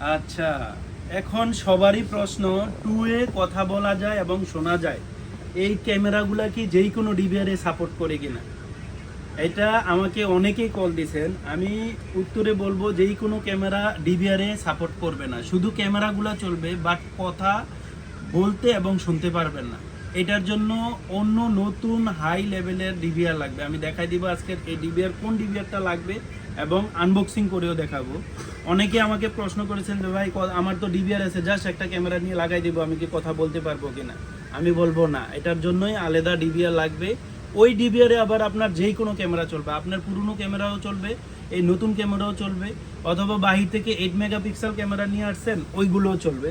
আচ্ছা এখন সবারই প্রশ্ন টু এ কথা বলা যায় এবং শোনা যায়। এই ক্যামেরাগুলা কি যেই কোনো ডিভিআরে সাপোর্ট করে কিনা? এটা আমাকে অনেকেই কল দিছেন। আমি উত্তরে বলব যেই কোনো ক্যামেরা ডিভিআরে সাপোর্ট করবে না। শুধু ক্যামেরাগুলা চলবে বাট কথা বলতে এবং শুনতে পারবেন না। এটার জন্য অন্য নতুন হাই লেভেলের ডিভিআর লাগবে। আমি দেখাই দিব আজকের এই ডিভিআর কোন ডিভিআরটা লাগবে এবং আনবক্সিং করেও দেখাবো। অনেকে আমাকে প্রশ্ন করেছেন যে, ভাই আমার তো ডিভিআর আছে জাস্ট একটা ক্যামেরা নিয়ে লাগাই দিব, আমি কি কথা বলতে পারব কিনা? আমি বলব না, এটার জন্যই আলাদা ডিভিআর লাগবে। ওই ডিভিআরে আবার আপনার যেই কোনো ক্যামেরা চলবে, আপনার পুরনো ক্যামেরাও চলবে, এই নতুন ক্যামেরাও চলবে, অথবা বাহির থেকে এইট মেগাপিক্সেল ক্যামেরা নিয়ে আসছেন, ওইগুলোও চলবে।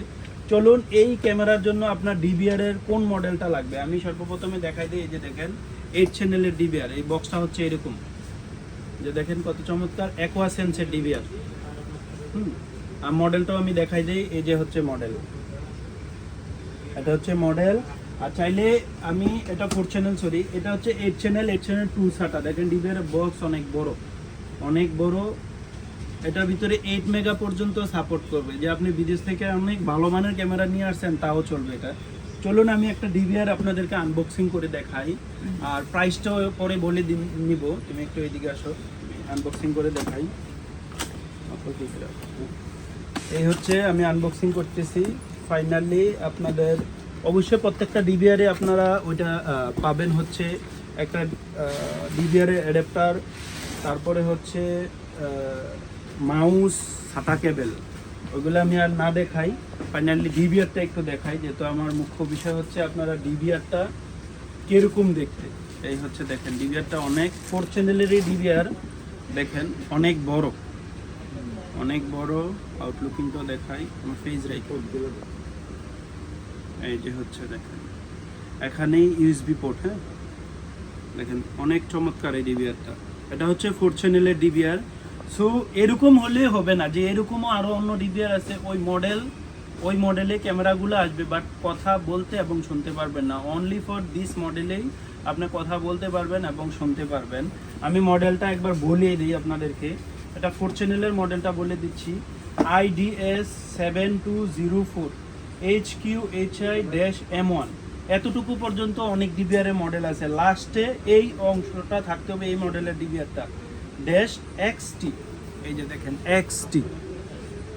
চলুন এই ক্যামেরার জন্য আপনার ডিভিআর এর কোন মডেলটা লাগবে? আমি সর্বপ্রথমে দেখাই দিই, এই যে দেখেন এইট চ্যানেলের ডিভিআর এই বক্সটা হচ্ছে এরকম। যে দেখেন কত চমৎকার অ্যাকোয়া সেন্সের ডিভিআর হুম, আর মডেলটাও আমি দেখাই দিই, এই যে হচ্ছে মডেল। এটা হচ্ছে মডেল, আর চাইলে আমি এটা ফোর চ্যানেল সরি এটা হচ্ছে eight channel eight channel two সাটা দেখেন ডিভিআর বক্স অনেক বড় অনেক বড় এটার ভিতরে এইট মেগা পর্যন্ত সাপোর্ট করবে। যে আপনি বিদেশ থেকে অনেক ভালো মানের ক্যামেরা নিয়ে আসছেন, তাও চলবে এটা। চলুন, আমি একটা ডিভিআর আপনাদেরকে আনবক্সিং করে দেখাই। আর প্রাইসটাও পরে বলে দিন, নিব। তুমি একটু এদিকে আসো। আনবক্সিং করে দেখাই। এই হচ্ছে, আমি আনবক্সিং করতেছি। ফাইনালি আপনাদের, অবশ্যই প্রত্যেকটা ডিভিআরে আপনারা ওইটা পাবেন হচ্ছে একটা ডিভিআর অ্যাডাপ্টার তারপরে হচ্ছে মাউস সাটা কেবেল ওইগুলো আমি আর না দেখাই। ফাইনালি ডিভিআরটা একটু দেখাই, যেহেতু আমার মুখ্য বিষয় হচ্ছে আপনারা ডিভিআরটা কীরকম দেখতে? এই হচ্ছে দেখেন ডিভিআরটা অনেক ফোর চ্যানেলেরই ডিভিআর দেখেন, অনেক বড়। অনেক বড় আউটলুকিংটাও দেখাই, আমার ফেজ রেকর্ড এই যে হচ্ছে দেখেন, এখানেই ইউএসবি পোর্ট হ্যাঁ? দেখেন, অনেক চমৎকার এই ডিভিআরটা এটা হচ্ছে ফোর চ্যানেলের ডিভিআর সো এরকম হলে হবে না। যে এরকমও আরও অন্য ডিভিআর আছে, ওই মডেল ওই মডেলে ক্যামেরাগুলো আসবে বাট কথা বলতে এবং শুনতে পারবেন না। অনলি ফর দিস মডেলেই আপনি কথা বলতে পারবেন এবং শুনতে পারবেন। আমি মডেলটা একবার বলিয়ে দিই আপনাদেরকে। এটা ফোর চ্যানেলের মডেলটা বলে দিচ্ছি। IDS seven two zero four H Q H I dash M one এতটুকু পর্যন্ত অনেক ডিবিআর এর মডেল আছে। লাস্টে এই অংশটা থাকতে হবে এই মডেলের ডিবিআরটা ড্যাশ এক্স টি এই যে দেখেন এক্স টি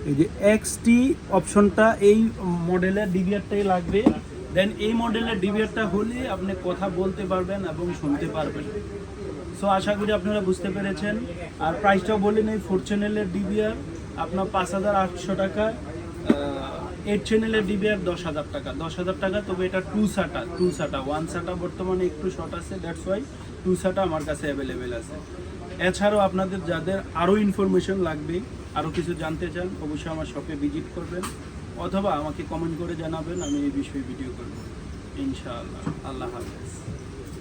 এই যে এক্স টি অপশনটা এই মডেলের ডিবিআরটাই লাগবে। দেন এই মডেলের ডিবিআরটা হলে আপনি কথা বলতে পারবেন এবং শুনতে পারবেন। সো আশা করি আপনারা বুঝতে পেরেছেন। আর প্রাইসটাও বলে নেই ফোর চ্যানেলের ডিবিআর আপনার পাঁচ হাজার আটশো টাকা এইট চ্যানেলের ডিবিআর দশ হাজার টাকা। দশ হাজার টাকা, তবে এটা two seater two seater one seater বর্তমানে একটু শর্ট আছে দ্যাটস ওয়াই টু সাটা আমার কাছে অ্যাভেলেবেল আছে। এছাড়াও আপনাদের যাদের আরও ইনফরমেশন লাগবে আরও কিছু জানতে চান, অবশ্যই আমার শপে ভিজিট করবেন, অথবা আমাকে কমেন্ট করে জানাবেন, আমি এই বিষয়ে ভিডিও করব। ইনশাআল্লাহ। আল্লাহ হাফেজ।